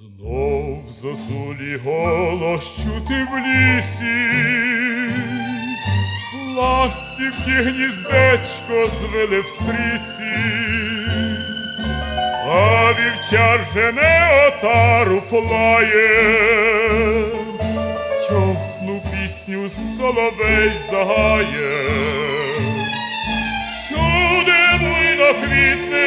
Знов зозулі голос чути в лісі, ластівки гніздечко звели в стрісі, а вівчар жене отару плає, тьохну пісню соловей загає. Всюди буйно квітне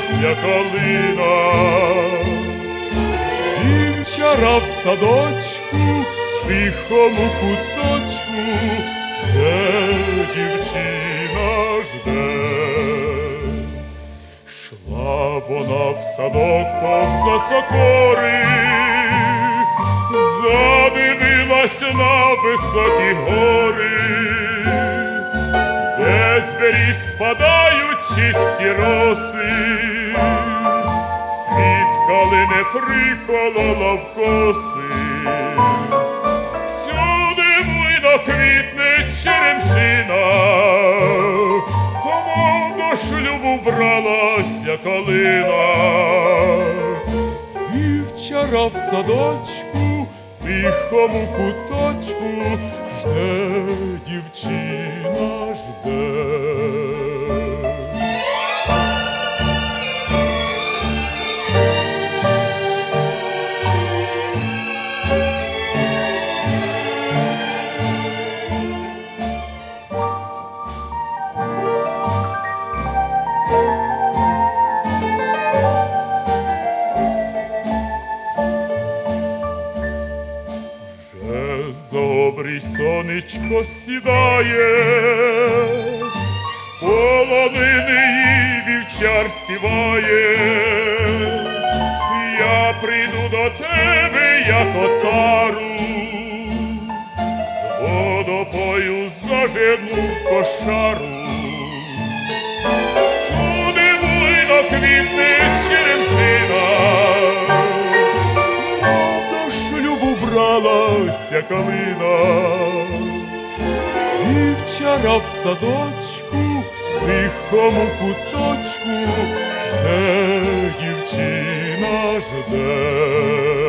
бралася калина. Вівчара в садочку, тихому куточку, жде дівчина жде. Шла вона в садок повз сокори, задивилась на високі гори, беріз спадають чисті роси, цвіт калини приколола в коси, всюди буйно квітне черемшина, кому до шлюбу бралася калина. Вівчара в садочку, тихому куточку, жде дівчина жде. За обрій сонечко сідає, з полонини її вівчар співає. Я прийду до тебе, як отару, з водопою зажену кошару. Калина, вчора в садочку, тихому куточку, жде дівчина жде.